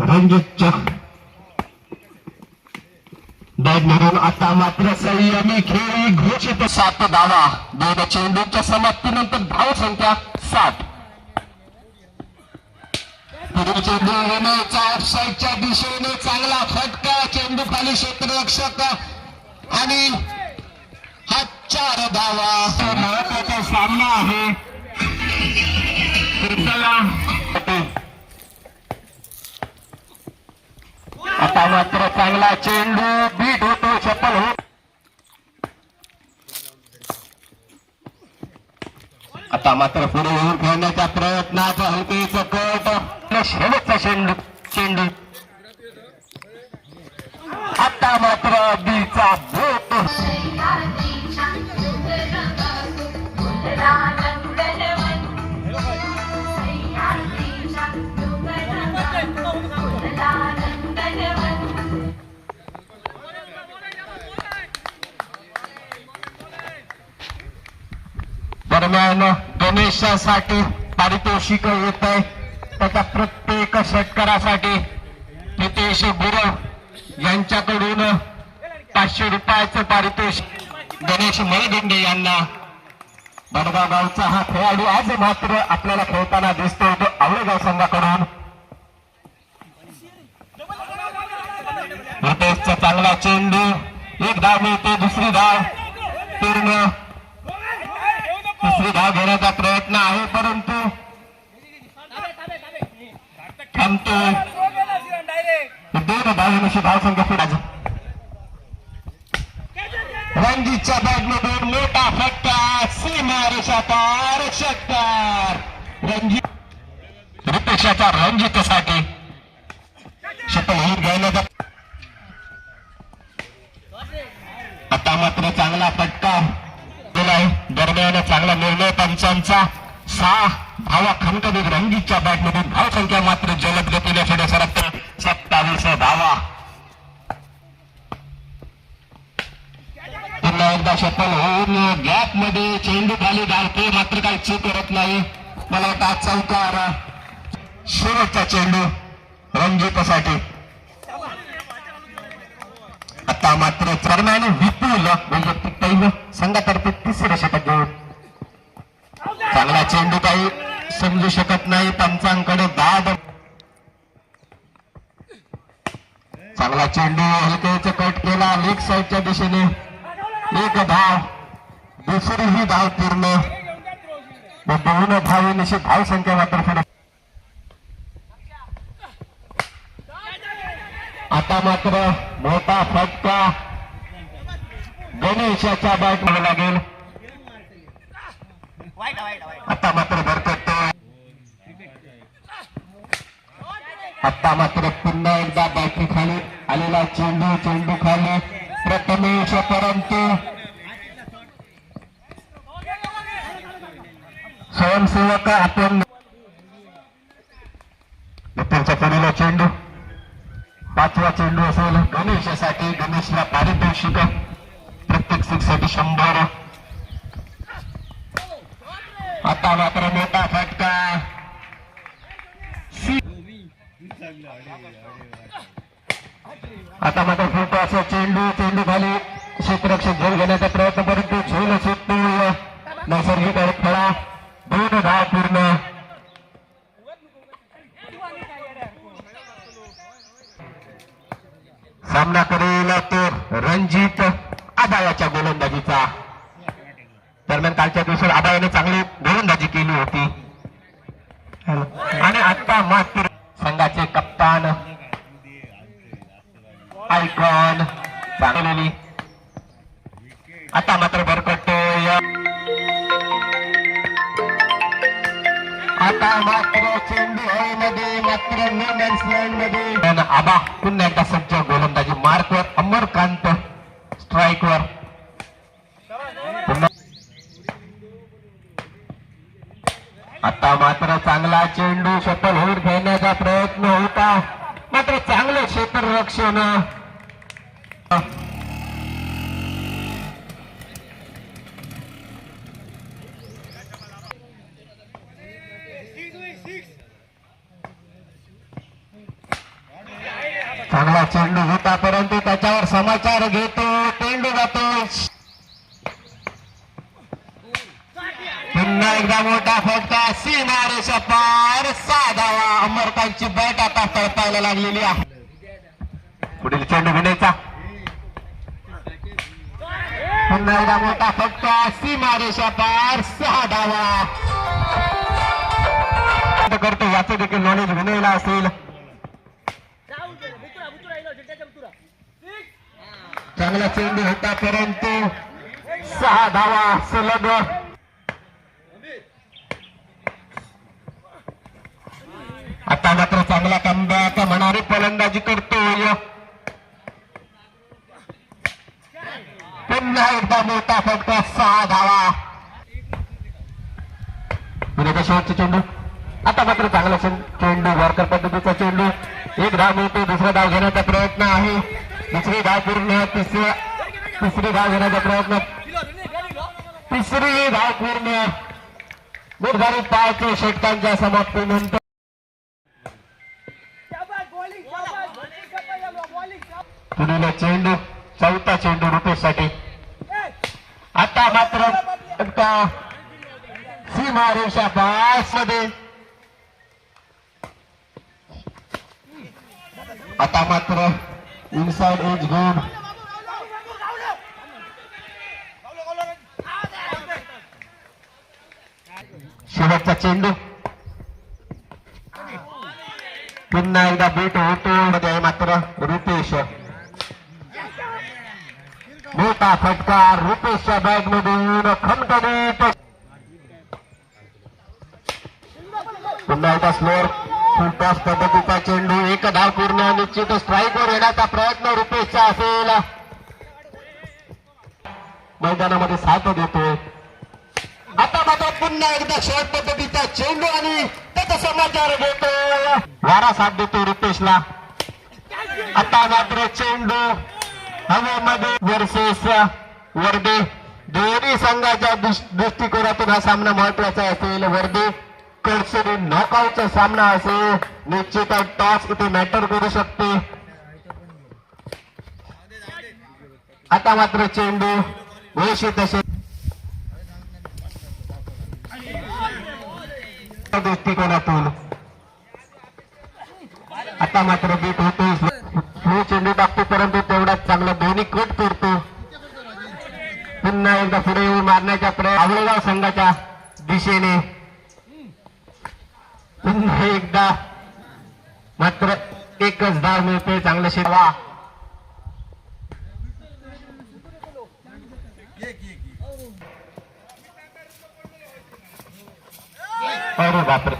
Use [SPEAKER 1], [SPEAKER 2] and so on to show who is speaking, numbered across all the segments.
[SPEAKER 1] रंजितच्या bat म्हणून आता मात्र संयमी खेळी घोषित. सात धावा. दोन चेंडूच्या समाप्तीनंतर धाव संख्या सात. पुढील चेंडू येण्याचा ऑफसाईडच्या दिशेने चांगला फटका. चेंडू खाली क्षेत्ररक्षक आणि हा चार धावा. महत्त्वाचा सामना आहे. आता मात्र चांगला चेंडू बीट होतो चप्पल हो आता मात्र पुढे येऊन खेळण्याच्या प्रयत्नात हलकेच कट शेवटचा चेंडू चेंडू. आता मात्र बीचा बोट गणेशासाठी पारितोषिक येत आहे त्याच्या प्रत्येक शेतकऱ्यासाठी नितेश गुरव यांच्याकडून पाचशे रुपयाचं पारितोषिक गणेश मळगंडे यांना बडगाव गावचा हा खेळाडू आज मात्र आपल्याला खेळताना दिसतो तो आवळेगाव संघाकडून. नितेशचा चांगला चेंडू एक धाव मिळते दुसरी धाव पूर्ण. तिसरी धाव घेण्याचा प्रयत्न आहे परंतु थांबतो. दोन धावांशी धाव संख्या पुढे. रणजितच्या बॅटमधून मोठा फटका सीमा रेषा पार षटकार रणजित रुपेशाच्या रणजितसाठी. शपल होऊन घ्यायला आता मात्र चांगला फटका. दिलाय दरम्यान चांगला निर्णय पंचांचा. सहा धावा खंतबीर रंगीतच्या बॅटमधून धावसंख्या मात्र जलद गतीने पुढे सरकते. सत्तावीस धावा पुन्हा एकदा सफल होऊन गॅपमध्ये चेंडू खाली घालते मात्र काही चूक करत नाही. मला वाटतं आज चौकार शेवटचा चेंडू रंजितसाठी आता मात्र चरणाने विपुल वैयक्तिक पैल संघातर्फे तिसरं षटक घेऊन. चांगला चेंडू काही समजू शकत नाही पंचांकडे दाद. चांगला चेंडू हलकेच कट केला लेग साईडच्या दिशेने. एक धाव दुसरी ही धाव पूर्ण. व दोन निश्चित धाव संख्या मात्र पुढे आता मात्र मोठा फटका. गणेशाच्या बॅटमध्ये लागेल. आता मात्र भरकटतो आता मात्र पुन्हा एकदा बॅटरी खाली आलेला चेंडू चेंडू खाली. प्रथमेश परंतु स्वयंसेवक आपण त्यांच्या पुढील चेंडू. पाचवा चेंडू असेल गणेशासाठी गणेशला पारितोषिक प्रत्येक सिक्ससाठी शंभर. आता मात्र मोठा फटका. आता मात्र फोटो असं चेंडू चेंडू खाली. क्षेत्ररक्षक झोल घेण्याचा प्रयत्न परंतु झोल सुटतो नैसर्गिक अडथळा दोन धाव पूर्ण सामना करेल तो रणजित आबायाच्या गोलंदाजीचा. दरम्यान कालच्या दिवसात आबायाने चांगली गोलंदाजी केली होती. आणि आता मात्र संघाचे कप्तान आयकॉन चांगलेली आबा पुन्हा एकदा सज्ज गोलंदाजी मार्कवर अमरकांत स्ट्राईकवर. पुन्हा आता मात्र चांगला चेंडू सफल होऊन घेण्याचा प्रयत्न होता. मात्र चांगलं क्षेत्ररक्षण चांगला चेंडू होता परंतु त्याच्यावर समाचार घेतो चेंडू जातो. पुन्हा एकदा मोठा फटका सीमारेषा पार साधावा. अमरकांची बॅट आता तळपायला लागलेली आहे. पुढील चेंडू घेण्याचा पुन्हा एकदा मोठा फटका सीमारेषा पार सहा धावा करतो याचं देखील नॉलेज घेण्याला असेल. चांगला चेंडू होता परंतु सहा धावा सलग आता मात्र चांगला कमबॅक म्हणारी फलंदाजी करतोय पुन्हा एकदा मोठा फटका सहा धावा. विरोधा शेवटचा चेंडू. आता मात्र चांगला चेंडू वरकर पद्धतीचा चेंडू. एक धाव मिळतो दुसरा धाव घेण्याचा प्रयत्न आहे. दुसरी धाव पूर्ण तिसरी तिसरी धाव घेण्याचा प्रयत्न। तिसरी धाव पूर्ण निर्धारित पाच षटकांच्या समाप्तीनंतर पुढील चेंडू, चौथा चेंडू रुपेश साठी आता मात्र सीमा रेषा पास मध्ये। आता मात्र Inside एज घेऊन शेवटचा चेंडू पुन्हा एकदा बीट होतो मध्ये आहे मात्र रुपेश मोठा फटका रुपेशच्या बॅग मधून खणखणीत पुन्हा एकदा स्लोअर फुल टॉस पद्धतीचा चेंडू एक धाव पूर्ण निश्चित स्ट्राईकवर येण्याचा प्रयत्न रुपेशचा असेल. मैदानामध्ये साथ देतोय. आता मात्र पुन्हा एकदा शॉर्ट पद्धतीचा चेंडू आणि त्याचा समाचार देतो वारा साथ देतो रुपेशला. आता मात्र चेंडू हवेमध्ये वर्सेस वर्दे. दोन्ही संघाच्या दृष्टिकोनातून हा सामना महत्त्वाचा असेल. वर्दे कडसरी नॉकआउटचा सामना असेल. निश्चित टॉस इथे मॅटर करू शकते. आता मात्र चेंडू वैशी तसे दृष्टिकोनातून. आता मात्र बीट होतो स्लो चेंडू टाकतो परंतु तेवढाच चांगला दोन्ही कट करतो. पुन्हा एकदा पुढे येऊन मारण्याच्या प्रयत्न. आवळेगाव संघाच्या दिशेने पुन्हा एकदा मात्र एकच धाव मिळते चांगलं शिरवा अरे बापरे.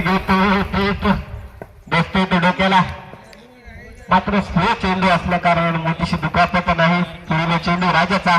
[SPEAKER 1] घेतो बसतो तो डोक्याला. मात्र स्लो चेंडू असल्या कारण मोठीशी दुखापत नाही. पुढील चेंडू राजाचा.